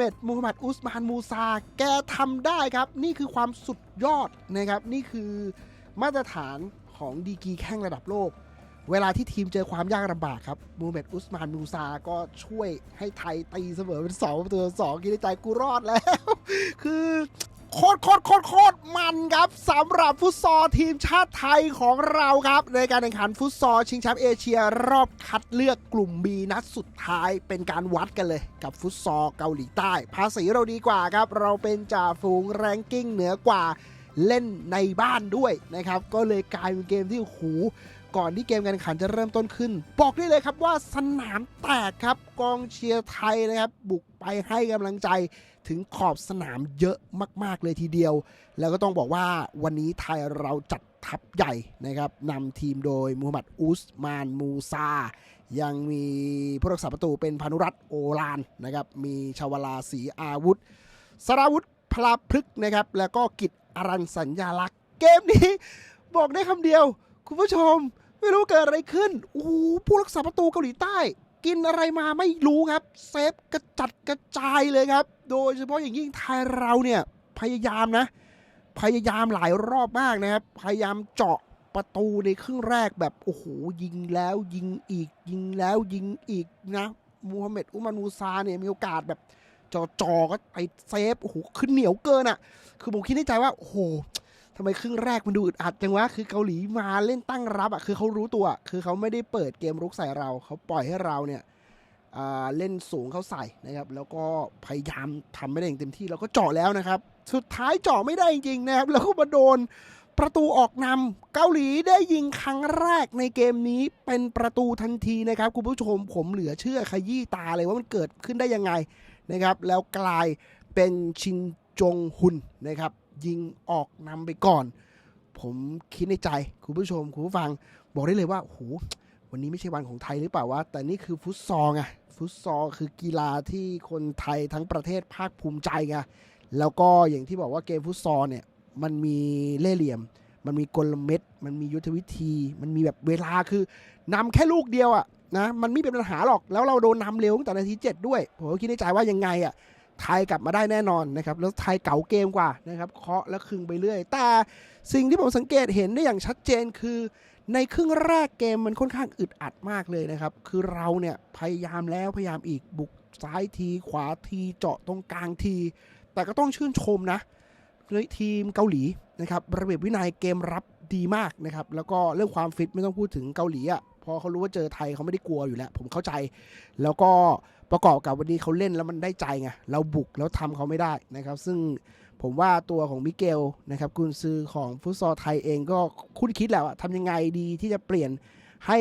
เป็ดมูฮัมหมัดอุสมานมูซา แกทำได้ครับ นี่คือความสุดยอดนะครับ นี่คือมาตรฐานของดีกีแข้งระดับโลก เวลาที่ทีมเจอความยากลำบากครับ มูฮัมหมัดอุสมานมูซา ก็ช่วยให้ไทยตีเสมอเป็น2ประตูต่อสองกินใจกูรอดแล้ว คือ โคตรโคตรโคตรโคตรมันครับสำหรับฟุตซอลทีมชาติไทยของเราครับ ในการแข่งขันฟุตซอลชิงแชมป์เอเชียรอบคัดเลือกกลุ่ม B นัดสุดท้ายเป็นการวัดกันเลย กับฟุตซอลเกาหลีใต้ ภาษีเราดีกว่าครับ เราเป็นจ่าฝูงแรงกิ้งเหนือกว่าเล่นในบ้านด้วยนะครับ ก็เลยกลายเป็นเกมที่หู ก่อนที่เกมการแข่งขันจะเริ่มต้นขึ้น บอกได้เลยครับว่าสนามแตกครับกองเชียร์ไทยนะครับบุกไปให้กำลังใจถึงขอบสนามเยอะมาก ๆ เลยทีเดียว แล้วก็ต้องบอกว่าวันนี้ไทยเราจัดทัพใหญ่นะครับนำทีมโดยมูฮัมหมัดอุสมานมูซา ยังมีผู้รักษาประตูเป็นพานุรัตน์โอลานนะครับมีชาวลาศรีอาวุธสราวุธพลาพฤกนะครับแล้วก็กิจอรันสัญญาลักษณ์เกมนี้บอกได้คำเดียว คุณผู้ชม ไม่รู้เกิดอะไรขึ้นโอ้ผู้รักษาประตูเกาหลีใต้ กินอะไรมาไม่รู้ครับ เซฟกระจัดกระจายเลยครับ โดยเฉพาะอย่างยิ่งไทยเราเนี่ยพยายามนะ พยายามหลายรอบมากนะครับ พยายามเจาะประตูในครึ่งแรกแบบโอ้โหยิงแล้วยิงอีก ยิงแล้วยิงอีกนะมูฮัมเหม็ดอุมานูซาเนี่ยมีโอกาสแบบจอจอๆก็ไปเซฟโอ้โหขึ้นเหนียวเกินอะ่ะ คือผมคิดในใจว่าโอ้โห ทำไมครึ่งแรกมันดูอึดอัดจังวะคือเกาหลีมาเล่นตั้งรับอะ่ะคือเขารู้ตัว คือเขาไม่ได้เปิดเกมรุกใส่เรา เขาปล่อยให้เราเนี่ยเล่นสูงเข้าใส่นะครับ แล้วก็พยายามทำไม่ได้อย่างเต็มที่แล้วก็เจาะแล้วนะครับ สุดท้ายเจาะไม่ได้จริงๆนะครับ แล้วก็มาโดนประตูออกนำเกาหลีได้ยิงครั้งแรกในเกมนี้เป็นประตูทันทีนะครับคุณผู้ชมผมเหลือเชื่อขยี้ตาเลยว่ามันเกิดขึ้นได้ยังไงนะครับ แล้วกลายเป็นชินจงฮุนนะครับ ยิงออกนำไปก่อน ผมคิดในใจ คุณผู้ชม คุณผู้ฟัง บอกได้เลยว่าโหวันนี้ไม่ใช่วันของไทยหรือเปล่าวะ แต่นี่คือฟุตซอลไง ฟุตซอลคือกีฬาที่คนไทยทั้งประเทศภาคภูมิใจไง แล้วก็อย่างที่บอกว่าเกมฟุตซอลเนี่ย มันมีเล่เหลี่ยม มันมีกลเม็ด มันมียุทธวิธี มันมีแบบเวลาคือนำแค่ลูกเดียวอะนะ มันไม่เป็นปัญหาหรอก แล้วเราโดนนำเร็วตั้งแต่นาทีเจ็ดด้วย ผมก็คิดในใจว่ายังไงอะ ไทยกลับมาได้แน่นอนนะครับแล้วไทยเก๋าเกมกว่านะครับเคาะแล้วคึงไปเรื่อย แต่สิ่งที่ผมสังเกตเห็นได้อย่างชัดเจนคือ ในครึ่งแรกเกมมันค่อนข้างอึดอัดมากเลยนะครับ คือเราเนี่ยพยายามแล้วพยายามอีกบุกซ้ายทีขวาทีเจาะตรงกลางที แต่ก็ต้องชื่นชมนะทีมเกาหลีนะครับระเบียบวินัยเกมรับดีมากนะครับแล้วก็เรื่องความฟิตไม่ต้องพูดถึงเกาหลีอะพอเขารู้ว่าเจอไทยเขาไม่ได้กลัวอยู่แล้ว ผมเข้าใจ แล้วก็ ประกอบกับวันนี้เขาเล่นแล้วมันได้ใจไงเราบุกแล้วทำเขาไม่ได้นะครับ ซึ่งผมว่าตัวของมิเกลนะครับกุนซือของฟุตซอลไทยเองก็คุ้นคิดแล้วอะทำยังไงดีที่จะเปลี่ยนให้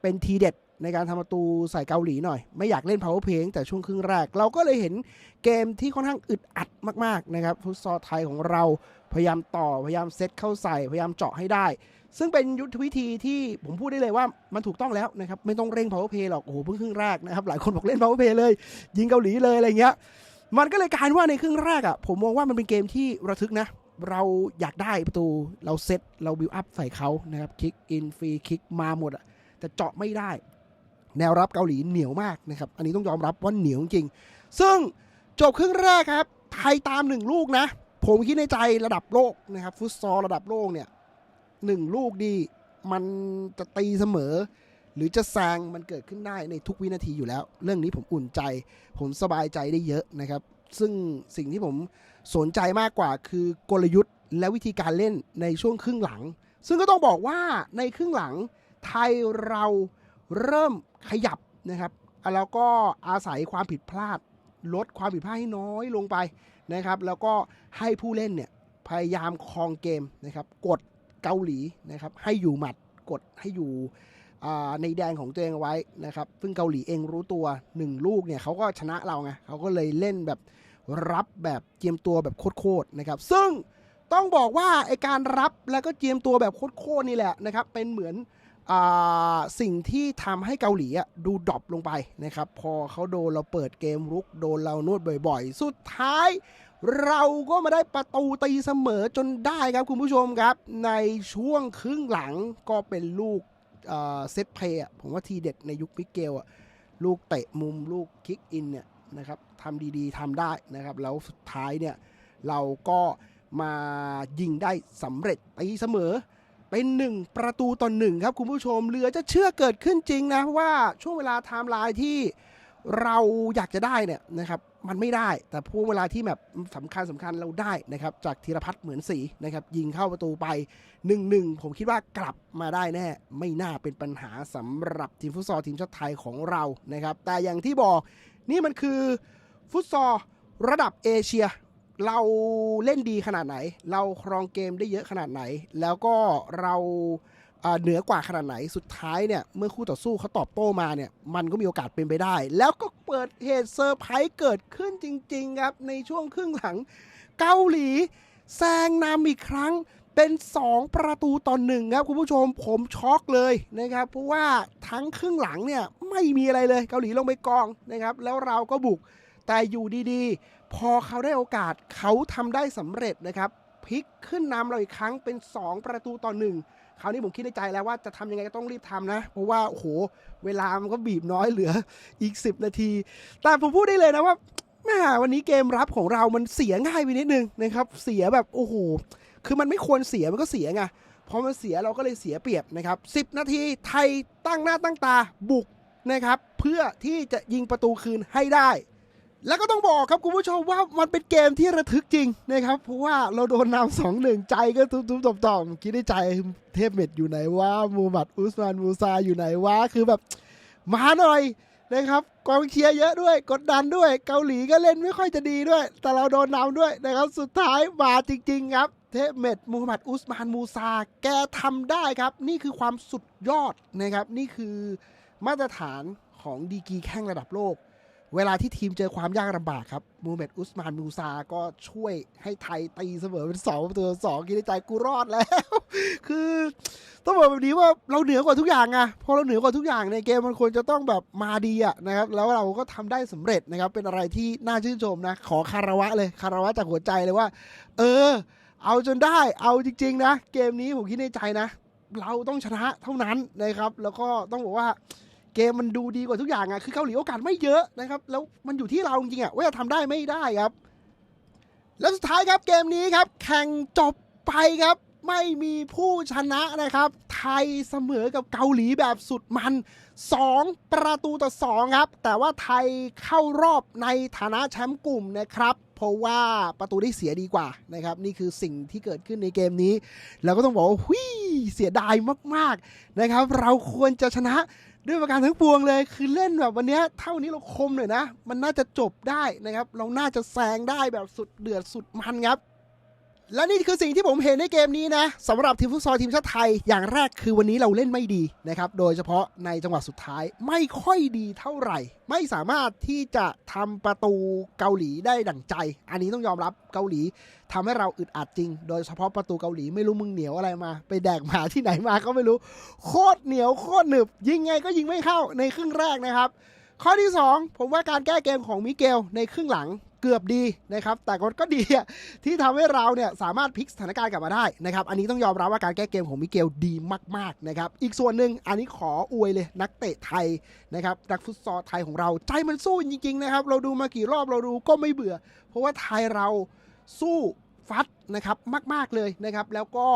เป็นทีเด็ด ในการทำประตูใส่เกาหลีหน่อย ไม่อยากเล่น power play ตั้งแต่ช่วงครึ่งแรก เราก็เลยเห็นเกมที่ค่อนข้างอึดอัดมากๆนะครับฟุตซอลไทยของเราพยายามต่อพยายามเซตเข้าใส่พยายามเจาะให้ได้ ซึ่งเป็นยุทธวิธีที่ผมพูดได้เลยว่ามันถูกต้องแล้วนะครับไม่ต้องเร่ง power play หรอกโอ้โหเพิ่งครึ่งแรกนะครับหลายคนบอกเล่น power play เลย ยิงเกาหลีเลยอะไรเงี้ยมันก็เลยกลายว่าในครึ่งแรกอะผมมองว่ามันเป็นเกมที่ระทึกนะเราอยากได้ประตูเราเซตเราบิวอัพใส่เขานะครับคิกอินฟรีคิกมาหมดอะแต่เจาะไม่ได้ แนวรับเกาหลีเหนียวมากนะครับ อันนี้ต้องยอมรับว่าเหนียวจริง ซึ่งจบครึ่งแรกครับ ไทยตามหนึ่งลูกนะ ผมคิดในใจระดับโลกนะครับ ฟุตซอลระดับโลกเนี่ยหนึ่งลูกดีมันจะตีเสมอ หรือจะแซงมันเกิดขึ้นได้ในทุกวินาทีอยู่แล้ว เรื่องนี้ผมอุ่นใจ ผมสบายใจได้เยอะนะครับ ซึ่งสิ่งที่ผมสนใจมากกว่าคือกลยุทธ์และวิธีการเล่นในช่วงครึ่งหลัง ซึ่งก็ต้องบอกว่าในครึ่งหลังไทยเราเริ่ม ขยับนะครับแล้วก็อาศัยความผิดพลาด ลดความผิดพลาดให้น้อยลงไปนะครับ แล้วก็ให้ผู้เล่นเนี่ยพยายามครองเกมนะครับ กดเกาหลีนะครับ ให้อยู่หมัดกดให้อยู่ในแดนของตัวเองไว้นะครับ ซึ่งเกาหลีเองรู้ตัวหนึ่งลูกเนี่ยเขาก็ชนะเราไงเขาก็เลยเล่นแบบรับแบบเจียมตัวแบบโคตรๆนะครับ ซึ่งต้องบอกว่าไอการรับแล้วก็เจียมตัวแบบโคตรๆนี่แหละนะครับ เป็นเหมือน สิ่งที่ทำให้เกาหลีดูดรอปลงไปนะครับ พอเขาโดนเราเปิดเกมรุก โดนเรานวดบ่อยๆ สุดท้ายเราก็มาได้ประตูตีเสมอจนได้ครับคุณผู้ชมครับ ในช่วงครึ่งหลังก็เป็นลูกเซตเพย์ผมว่าทีเด็ดในยุคมิเกลอะลูกเตะมุมลูกคิกอินเนี่ยนะครับทำดีๆทำได้นะครับ แล้วสุดท้ายเนี่ยเราก็มายิงได้สำเร็จตีเสมอ เป็นหนึ่งประตูต่อหนึ่งครับคุณผู้ชมเหลือจะเชื่อเกิดขึ้นจริงนะว่าช่วงเวลาไทม์ไลน์ที่เราอยากจะได้เนี่ยนะครับมันไม่ได้ แต่พวกเวลาที่แบบสำคัญสำคัญเราได้นะครับ จากธีรพัฒน์เหมือนสีนะครับ ยิงเข้าประตูไป1-1ผมคิดว่ากลับมาได้แน่ ไม่น่าเป็นปัญหาสำหรับทีมฟุตซอลทีมชาติไทยของเรานะครับ แต่อย่างที่บอกนี่มันคือฟุตซอลระดับเอเชีย เราเล่นดีขนาดไหน เราครองเกมได้เยอะขนาดไหน แล้วก็เราเหนือกว่าขนาดไหนสุดท้ายเนี่ย เมื่อคู่ต่อสู้เขาตอบโต้มาเนี่ย มันก็มีโอกาสเป็นไปได้ แล้วก็เปิดเหตุเซอร์ไพรส์เกิดขึ้นจริง ๆ ครับ ในช่วงครึ่งหลังเกาหลีแซงนำอีกครั้งเป็น 2 ประตูต่อหนึ่งครับ คุณผู้ชมผมช็อกเลยนะครับ เพราะว่าทั้งครึ่งหลังเนี่ย ไม่มีอะไรเลยเกาหลีลงไปกองนะครับ แล้วเราก็บุก แต่อยู่ดีๆ พอเขาได้โอกาสเขาทำได้สำเร็จนะครับพลิกขึ้นนำเราอีกครั้งเป็น 2 ประตูต่อหนึ่งคราวนี้ผมคิดในใจแล้วว่าจะทำยังไงก็ต้องรีบทำนะ เพราะว่าโอ้โหเวลามันก็บีบน้อยเหลืออีก 10 นาที แต่ผมพูดได้เลยนะว่าแม่วันนี้เกมรับของเรามันเสียง่ายไปนิดนึงนะครับ เสียแบบโอ้โหคือมันไม่ควรเสียมันก็เสียไงพอมันเสียเราก็เลยเสียเปรียบนะครับ 10 นาทีไทยตั้งหน้าตั้งตาบุกนะครับ เพื่อที่จะยิงประตูคืนให้ได้ แล้วก็ต้องบอกครับคุณผู้ชมว่ามันเป็นเกมที่ระทึกจริงนะครับ เพราะว่าเราโดนนำสองหนึ่งใจก็ตุ้มๆต่อมๆคิดในใจเทพเม็ดอยู่ไหนว่ามูฮัมหมัดอุสมานมูซาอยู่ไหนวะคือแบบมาหน่อยนะครับกองเชียร์เยอะด้วย กดดันด้วย เกาหลีก็เล่นไม่ค่อยจะดีด้วย แต่เราโดนนำด้วยนะครับสุดท้ายมาจริง ๆ ครับ เทพเม็ดมูฮัมหมัดอุสมานมูซา แกทำได้ครับ นี่คือความสุดยอดนะครับนี่คือมาตรฐานของดีกีแข้งระดับโลก เวลาที่ทีมเจอความยากลำบากครับ มูเม็ดอุสมานมูซาก็ช่วยให้ไทยตีเสมอเป็น2ประตูต่อสองคิดในใจกูรอดแล้ว คือต้องบอกแบบนี้ว่าเราเหนือกว่าทุกอย่างไงพอเราเหนือกว่าทุกอย่างในเกมมันควรจะต้องแบบมาดีอะนะครับ แล้วเราก็ทำได้สำเร็จนะครับ เป็นอะไรที่น่าชื่นชมนะ ขอคารวะเลยคารวะจากหัวใจเลยว่า เออ เอาจนได้เอาจริง ๆ นะ เกมนี้ผมคิดในใจนะ เราต้องชนะเท่านั้นนะครับ แล้วก็ต้องบอกว่า เกมมันดูดีกว่าทุกอย่างอะคือเกาหลีโอกาสไม่เยอะนะครับ แล้วมันอยู่ที่เราจริงๆอะว่าจะทำได้ไม่ได้ครับ แล้วสุดท้ายครับเกมนี้ครับ แข่งจบไปครับ ไม่มีผู้ชนะนะครับ ไทยเสมอกับเกาหลีแบบสุดมัน 2 ประตูต่อ 2 ครับ แต่ว่าไทยเข้ารอบในฐานะแชมป์กลุ่มนะครับเพราะว่าประตูได้เสียดีกว่านะครับ นี่คือสิ่งที่เกิดขึ้นในเกมนี้ แล้วก็ต้องบอกว่าหุยเสียดายมาก ๆนะครับ เราควรจะชนะ ด้วยประการทั้งปวงเลย คือเล่นแบบวันนี้เท่านี้เราคมหน่อยนะ มันน่าจะจบได้นะครับ เราน่าจะแซงได้แบบสุดเดือดสุดมันครับ และนี่คือสิ่งที่ผมเห็นในเกมนี้นะสำหรับทีมฟุตซอลทีมชาติไทย อย่างแรกคือวันนี้เราเล่นไม่ดีนะครับโดยเฉพาะในจังหวะสุดท้ายไม่ค่อยดีเท่าไหร่ ไม่สามารถที่จะทำประตูเกาหลีได้ดั่งใจ อันนี้ต้องยอมรับเกาหลีทำให้เราอึดอัดจริง โดยเฉพาะประตูเกาหลีไม่รู้มึงเหนียวอะไรมา ไปแดกหมาที่ไหนมาก็ไม่รู้ โคตรเหนียวโคตรหนึบ ยิงไงก็ยิงไม่เข้าในครึ่งแรกนะครับข้อที่ 2 ผมว่าการแก้เกมของมิเกลในครึ่งหลัง เกือบดีนะครับ แต่ก็ดีที่ทำให้เราเนี่ยสามารถพลิกสถานการณ์กลับมาได้นะครับ อันนี้ต้องยอมรับว่าการแก้เกมของมิเกลดีมากๆนะครับ อีกส่วนหนึ่งอันนี้ขออวยเลยนักเตะไทยนะครับนักฟุตซอลไทยของเราใจมันสู้จริงๆนะครับ เราดูมากี่รอบเราดูก็ไม่เบื่อ เพราะว่าไทยเราสู้ฟัด นะครับมาก ๆ เลยนะครับ แล้วก็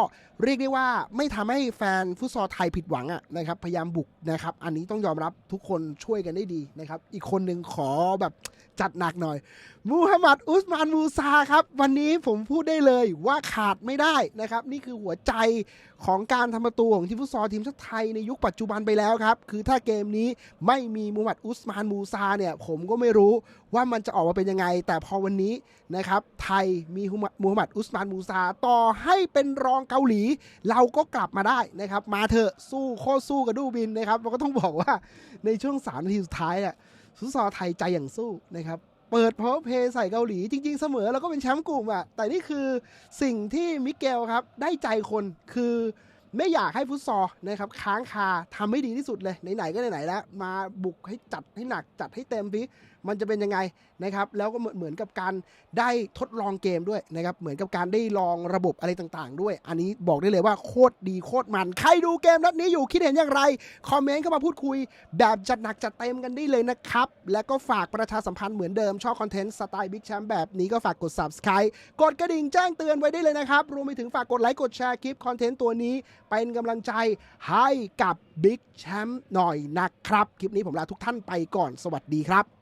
เรียกได้ว่าไม่ทำให้แฟนฟุตซอลไทยผิดหวังอะนะครับ พยายามบุกนะครับ อันนี้ต้องยอมรับทุกคนช่วยกันได้ดีนะครับ อีกคนหนึ่งขอแบบจัดหนักหน่อย มูฮัมหมัดอุสมานมูซาครับ วันนี้ผมพูดได้เลยว่าขาดไม่ได้นะครับ นี่คือหัวใจของการทำประตูของทีมฟุตซอลทีมชาติไทยในยุคปัจจุบันไปแล้วครับ คือถ้าเกมนี้ไม่มีมูฮัมหมัดอุสมานมูซาเนี่ยผมก็ไม่รู้ว่ามันจะออกมาเป็นยังไง แต่พอวันนี้นะครับไทยมีมูฮัมหมัดอุสมานมูซาต่อให้เป็นรองเกาหลี เราก็กลับมาได้นะครับ มาเถอะสู้โคตรสู้กับดูบินนะครับเราก็ต้องบอกว่าในช่วงสามนาทีสุดท้ายเนี่ยฟุตซอลไทยใจอย่างสู้นะครับเปิดเพาเพย์ใส่เกาหลีจริง ๆ เสมอแล้วก็เป็นแชมป์กลุ่มอะแต่นี่คือสิ่งที่มิเกลครับได้ใจคนคือไม่อยากให้ฟุตซอลนะครับค้างคาทำให้ดีที่สุดเลย ไหน ๆ ก็ไหน ๆ แล้ว มาบุกให้จัดให้หนักจัดให้เต็มพี มันจะเป็นยังไงนะครับแล้วก็เหมือนเหมือนกับการได้ทดลองเกมด้วยนะครับเหมือนกับการได้ลองระบบอะไรต่างๆ ด้วย อันนี้บอกได้เลยว่าโคตรดีโคตรมัน ใครดูเกมนัดนี้อยู่คิดเห็นอย่างไรคอมเมนต์เข้ามาพูดคุย แบบจัดหนักจัดเต็มกันได้เลยนะครับ แล้วก็ฝากประชาสัมพันธ์เหมือนเดิมชอบคอนเทนต์สไตล์บิ๊กแชมป์แบบนี้ก็ฝากกด subscribe กดกระดิ่งแจ้งเตือนไว้ได้เลยนะครับรวมไปถึงฝากกดไลค์กดแชร์คลิปคอนเทนต์ตัวนี้เป็นกำลังใจให้กับบิ๊กแชมป์หน่อยนะครับ คลิปนี้ผมลาทุกท่านไปก่อนสวัสดีครับ